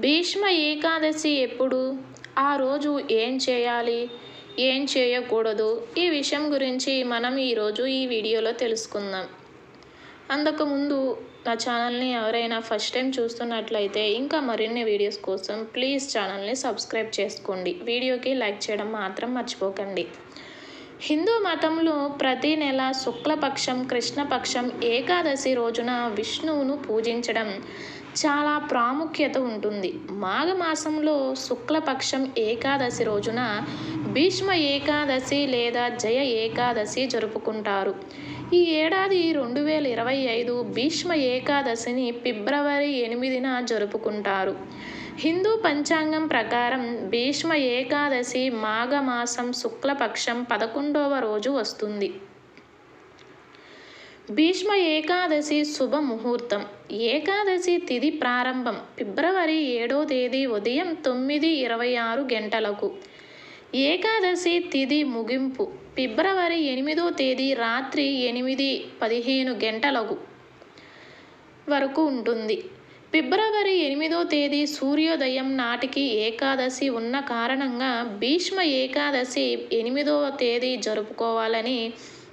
భీష్మ ఏకాదశి ఎప్పుడు? ఆ రోజు ఏం చేయాలి? ఏం చేయకూడదు? ఈ విషయం గురించి మనం ఈరోజు ఈ వీడియోలో తెలుసుకుందాం. అంతకుముందు నా ఛానల్ని ఎవరైనా ఫస్ట్ టైం చూస్తున్నట్లయితే ఇంకా మరిన్ని వీడియోస్ కోసం ప్లీజ్ ఛానల్ని సబ్స్క్రైబ్ చేసుకోండి. వీడియోకి లైక్ చేయడం మాత్రం మర్చిపోకండి. హిందూ మతంలో ప్రతి నెల శుక్లపక్షం కృష్ణపక్షం ఏకాదశి రోజున విష్ణువును పూజించడం చాలా ప్రాముఖ్యత ఉంటుంది. మాఘమాసంలో శుక్లపక్షం ఏకాదశి రోజున భీష్మ ఏకాదశి లేదా జయ ఏకాదశి జరుపుకుంటారు. ఈ ఏడాది రెండు వేల ఇరవై ఐదు భీష్మ ఏకాదశిని ఫిబ్రవరి ఎనిమిదిన జరుపుకుంటారు. హిందూ పంచాంగం ప్రకారం భీష్మ ఏకాదశి మాఘమాసం శుక్లపక్షం పదకొండవ రోజు వస్తుంది. భీష్మ ఏకాదశి శుభ ముహూర్తం. ఏకాదశి తిథి ప్రారంభం ఫిబ్రవరి ఏడో తేదీ ఉదయం తొమ్మిది ఇరవై ఆరు గంటలకు. ఏకాదశి తిథి ముగింపు ఫిబ్రవరి ఎనిమిదో తేదీ రాత్రి ఎనిమిది పదిహేను గంటలకు వరకు ఉంటుంది. ఫిబ్రవరి ఎనిమిదో తేదీ సూర్యోదయం నాటికి ఏకాదశి ఉన్న కారణంగా భీష్మ ఏకాదశి ఎనిమిదవ తేదీ జరుపుకోవాలని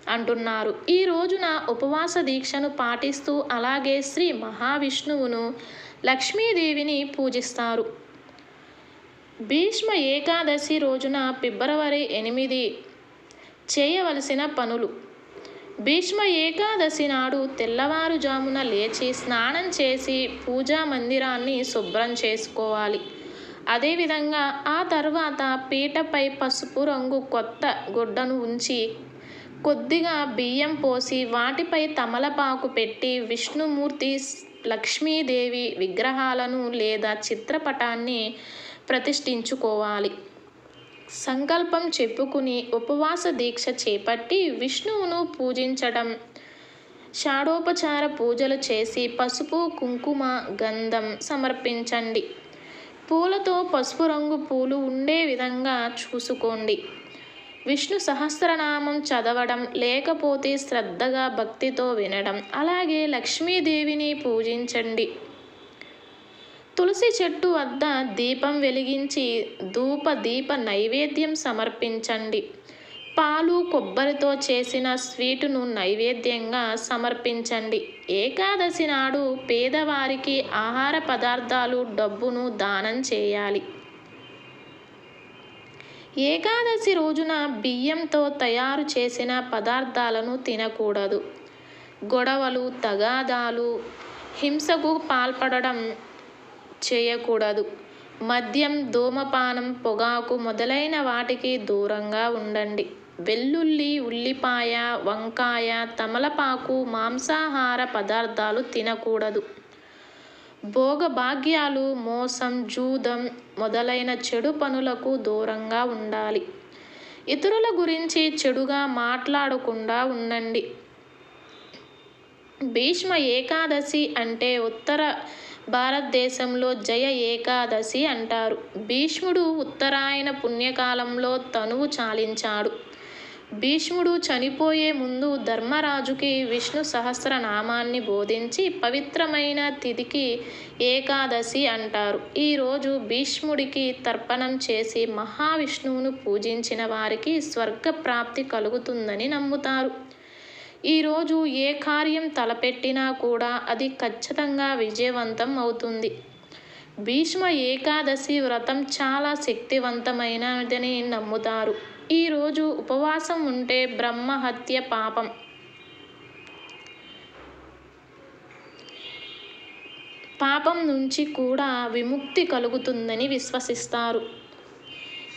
అంటున్నారు. ఈ రోజున ఉపవాస దీక్షను పాటిస్తూ అలాగే శ్రీ మహావిష్ణువును లక్ష్మీదేవిని పూజిస్తారు. భీష్మ ఏకాదశి రోజున ఫిబ్రవరి ఎనిమిది చేయవలసిన పనులు భీష్మ ఏకాదశి నాడు తెల్లవారుజామున లేచి స్నానం చేసి పూజా మందిరాన్ని శుభ్రం చేసుకోవాలి. అదేవిధంగా ఆ తర్వాత పీటపై పసుపు రంగు కొత్త గుడ్డను ఉంచి కొద్దిగా బియ్యం పోసి వాటిపై తమలపాకు పెట్టి విష్ణుమూర్తి లక్ష్మీదేవి విగ్రహాలను లేదా చిత్రపటాన్ని ప్రతిష్ఠించుకోవాలి. సంకల్పం చెప్పుకుని ఉపవాస దీక్ష చేపట్టి విష్ణువును పూజించడం. షాడోపచార పూజలు చేసి పసుపు కుంకుమ గంధం సమర్పించండి. పూలతో పసుపు రంగు పూలు ఉండే విధంగా చూసుకోండి. విష్ణు సహస్రనామం చదవడం లేకపోతే శ్రద్ధగా భక్తితో వినడం అలాగే లక్ష్మీదేవిని పూజించండి. తులసి చెట్టు వద్ద దీపం వెలిగించి ధూప దీప నైవేద్యం సమర్పించండి. పాలు కొబ్బరితో చేసిన స్వీటును నైవేద్యంగా సమర్పించండి. ఏకాదశి నాడు పేదవారికి ఆహార పదార్థాలు డబ్బును దానం చేయాలి. ఏకాదశి రోజున బియ్యంతో తయారు చేసిన పదార్థాలను తినకూడదు. గొడవలు తగాదాలు హింసకు పాల్పడడం చేయకూడదు. మద్యం ధూమపానం పొగాకు మొదలైన వాటికి దూరంగా ఉండండి. వెల్లుల్లి ఉల్లిపాయ వంకాయ తమలపాకు మాంసాహార పదార్థాలు తినకూడదు. భోగభాగ్యాలు మోసం జూదం మొదలైన చెడు పనులకు దూరంగా ఉండాలి. ఇతరుల గురించి చెడుగా మాట్లాడకుండా ఉండండి. భీష్మ ఏకాదశి అంటే ఉత్తర భారతదేశంలో జయ ఏకాదశి అంటారు. భీష్ముడు ఉత్తరాయణ పుణ్యకాలంలో తనువు చాలించాడు. భీష్ముడు చనిపోయే ముందు ధర్మరాజుకి విష్ణు సహస్రనామాన్ని బోధించి పవిత్రమైన తిథికి ఏకాదశి అంటారు. ఈరోజు భీష్ముడికి తర్పణం చేసి మహావిష్ణువును పూజించిన వారికి స్వర్గ ప్రాప్తి కలుగుతుందని నమ్ముతారు. ఈరోజు ఏ కార్యం తలపెట్టినా కూడా అది ఖచ్చితంగా విజయవంతం అవుతుంది. భీష్మ ఏకాదశి వ్రతం చాలా శక్తివంతమైనదని నమ్ముతారు. ఈరోజు ఉపవాసం ఉంటే బ్రహ్మహత్య పాపం. పాపం నుంచి కూడా విముక్తి కలుగుతుందని విశ్వసిస్తారు.